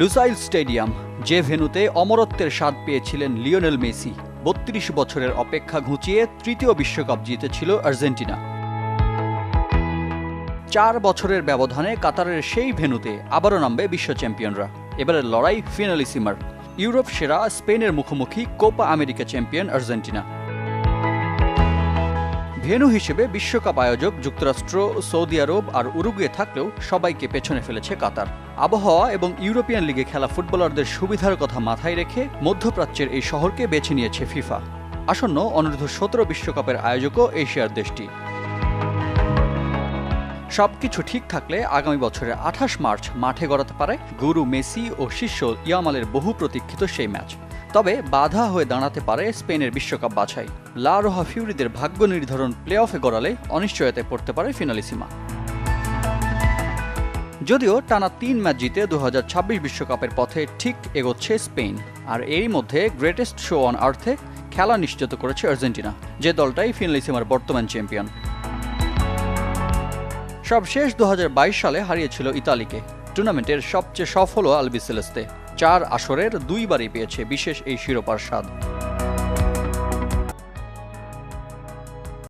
Lusail stadium, যে ভেন্যুতে অমরত্বের স্বাদ পেয়েছিলেন লিওনেল মেসি, বত্রিশ বছরের অপেক্ষা ঘুচিয়ে তৃতীয় বিশ্বকাপ জিতেছিল আর্জেন্টিনা। চার বছরের ব্যবধানে কাতারের সেই ভেন্যুতে আবারও নামবে বিশ্ব চ্যাম্পিয়নরা। এবারের লড়াই ফিনালিসিমার। ইউরোপ সেরা স্পেনের মুখোমুখি Copa America champion Argentina. Venue হিসেবে বিশ্বকাপ আয়োজক, যুক্তরাষ্ট্র, সৌদি আরব আর উরুগুয়ে থাকলেও সবাইকে পেছনে ফেলেছে কাতার। আবহাওয়া এবং ইউরোপিয়ান লিগে খেলা ফুটবলারদের সুবিধার কথা মাথায় রেখে মধ্যপ্রাচ্যের এই শহরকে বেছে নিয়েছে ফিফা। আসন্ন অনূর্ধ্ব সতেরো বিশ্বকাপের আয়োজকও এশিয়ার দেশটি। সবকিছু ঠিক থাকলে আগামী বছরের আঠাশ মার্চ মাঠে গড়াতে পারে গুরু মেসি ও শিষ্য ইয়ামালের বহু প্রতীক্ষিত সেই ম্যাচ। তবে বাধা হয়ে দাঁড়াতে পারে স্পেনের বিশ্বকাপ বাছাই। লা রোহা ফিউরিদের ভাগ্য নির্ধারণ প্লে অফে গড়ালে অনিশ্চয়তায় পড়তে পারে ফিনালিসিমা। যদিও টানা তিন ম্যাচ জিতে দু বিশ্বকাপের পথে ঠিক এগোচ্ছে স্পেন, আর এরই মধ্যে গ্রেটেস্ট শো অন আর্থে খেলা নিশ্চিত করেছে আর্জেন্টিনা, যে দলটাই ফিনালিসিমার বর্তমান চ্যাম্পিয়ন। সবশেষ দু সালে হারিয়েছিল ইতালিকে। টুর্নামেন্টের সবচেয়ে সফল আলবিসেলেস্তে চার আসরের দুইবারই পেয়েছে বিশেষ এই শিরোপার স্বাদ।